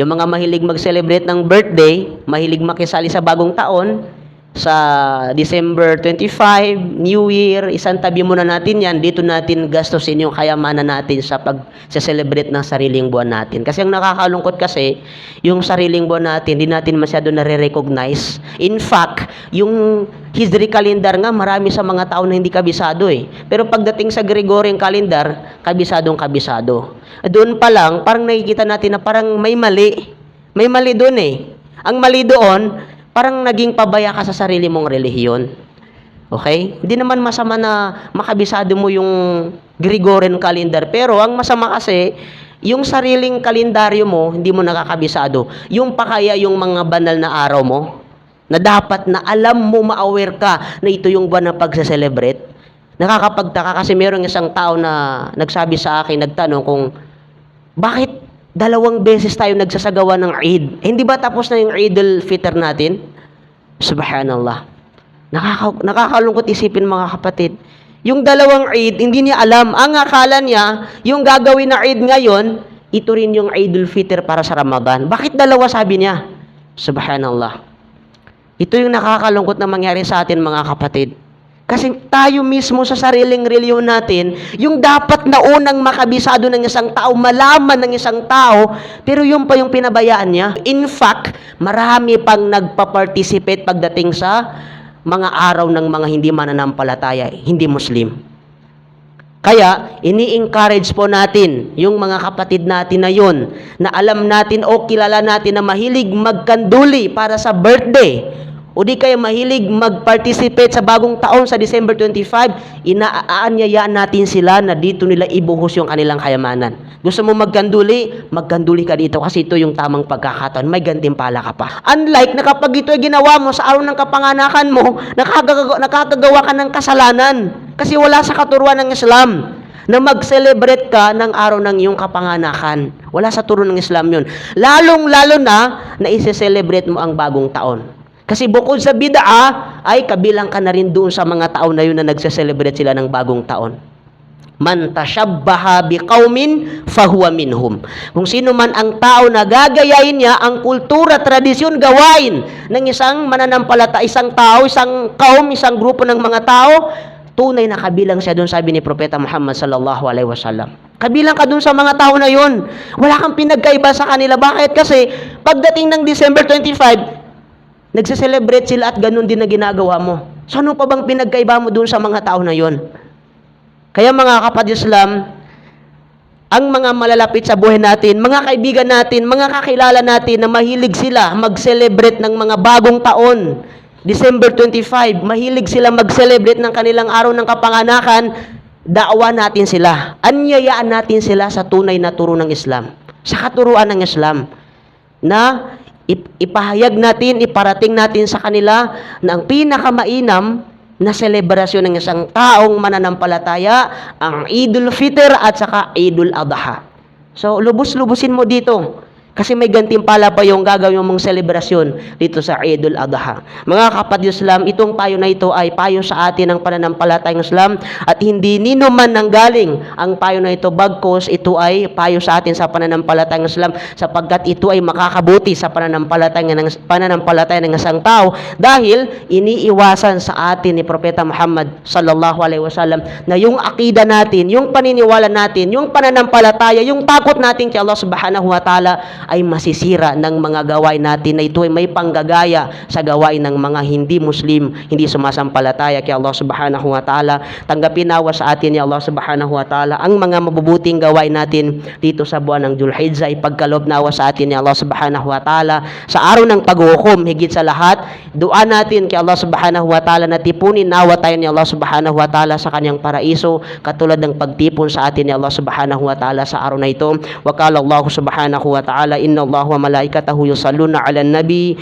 Yung mga mahilig mag-celebrate ng birthday, mahilig makisali sa bagong taon, sa December 25, New Year, isang tabi muna natin yan, dito natin gastusin yung kayamanan natin sa pag-celebrate ng sariling buwan natin. Kasi ang nakakalungkot kasi, yung sariling buwan natin, hindi natin masyado nare-recognize. In fact, yung Hijri calendar nga, marami sa mga tao na hindi kabisado eh. Pero pagdating sa Gregorian calendar, kabisadong kabisado. Doon pa lang, parang nakikita natin na parang may mali. May mali doon eh. Ang mali doon, parang naging pabaya ka sa sarili mong relihiyon. Okay? Hindi naman masama na makabisado mo yung Gregorian calendar. Pero ang masama kasi, yung sariling kalendaryo mo, hindi mo nakakabisado. Yung pa kaya yung mga banal na araw mo, na dapat na alam mo, ma-aware ka na ito yung buwan na pagsa-celebrate. Nakakapagtaka kasi merong isang tao na nagsabi sa akin, nagtanong kung bakit dalawang beses tayo nagsasagawa ng Eid? Hindi ba tapos na yung Eid al-Fitr natin? Subhanallah. Nakaka- nakakalungkot isipin mga kapatid. Yung dalawang Eid, hindi niya alam. Ang akala niya, yung gagawin na Eid ngayon, ito rin yung Eid al-Fitr para sa Ramadan. Bakit dalawa sabi niya? Subhanallah. Ito yung nakakalungkot na mangyari sa atin mga kapatid. Kasi tayo mismo sa sariling reliyon natin, yung dapat na unang makabisado ng isang tao, malaman ng isang tao, pero yun pa yung pinabayaan niya. In fact, marami pang nagpa-participate pagdating sa mga araw ng mga hindi mananampalataya, hindi Muslim. Kaya, ini-encourage po natin yung mga kapatid natin na yun, na alam natin o kilala natin na mahilig magkanduli para sa birthday, o di kaya mahilig mag-participate sa bagong taon sa December 25, inaanyayaan natin sila na dito nila ibuhos yung kanilang kayamanan. Gusto mo magkanduli? Magkanduli ka dito kasi ito yung tamang pagkakataon. May gantimpala ka pa. Unlike na kapag ito ay ginawa mo sa araw ng kapanganakan mo, nakakagawa, nakakagawa ka ng kasalanan. Kasi wala sa katuruan ng Islam na mag-celebrate ka ng araw ng iyong kapanganakan. Wala sa turo ng Islam yun. Lalong-lalo na na isi-celebrate mo ang bagong taon. Kasi bukod sa bid'a, ay kabilang ka na rin doon sa mga tao na yun na nagse-celebrate sila ng bagong taon. Man tashabbaha biqaumin fahuwa minhum. Kung sino man ang tao na gagayain niya ang kultura, tradisyon, gawain ng isang mananampalata, isang tao, isang kaum, isang grupo ng mga tao, tunay na kabilang siya doon sabi ni Propeta Muhammad sallallahu alaihi wasallam. Kabilang ka doon sa mga tao na yun. Wala kang pinagkaiba sa kanila. Bakit? Kasi pagdating ng December 25, Nagse-celebrate sila at ganun din na ginagawa mo. So ano pa bang pinagkaiba mo dun sa mga tao na yon? Kaya mga kapatid Islam, ang mga malalapit sa buhay natin, mga kaibigan natin, mga kakilala natin na mahilig sila mag-celebrate ng mga bagong taon. December 25, mahilig sila mag-celebrate ng kanilang araw ng kapanganakan, daawa natin sila. Anyayaan natin sila sa tunay na turo ng Islam. Sa katuruan ng Islam. Na ipahayag natin, iparating natin sa kanila na ang pinakamainam na selebrasyon ng isang taong mananampalataya, ang Idul Fitr at saka Idul Adha. So, lubos-lubusin mo dito. Kasi may gantimpala pa yung gagawin mong selebrasyon dito sa Idul Adha. Mga kapatid Islam, itong payo na ito ay payo sa atin ng pananampalatayang Islam at hindi nino man nanggaling ang payo na ito bagkos ito ay payo sa atin sa pananampalatayang Islam sapagkat ito ay makakabuti sa pananampalatayang ng pananampalataya ng isang tao dahil iniiwasan sa atin ni Propeta Muhammad sallallahu alaihi wasallam na yung akida natin, yung paniniwala natin, yung pananampalataya, yung takot natin kay Allah subhanahu wa taala ay masisira ng mga gawain natin na ito ay may panggagaya sa gawain ng mga hindi Muslim, hindi sumasampalataya kay Allah subhanahu wa ta'ala. Tanggapin nawa sa atin ni Allah subhanahu wa ta'ala ang mga mabubuting gawain natin dito sa buwan ng Julhijjah, ipagkalob nawa sa atin ni Allah subhanahu wa ta'ala sa araw ng paghukom, higit sa lahat, dua natin kay Allah subhanahu wa ta'ala na tipunin nawa tayo ni Allah subhanahu wa ta'ala sa kanyang paraiso, katulad ng pagtipon sa atin ni Allah subhanahu wa ta'ala sa araw na ito. Wakala Allah subhanahu wa ta'ala inna Allah wa malaikatahu yusalluna ala nabi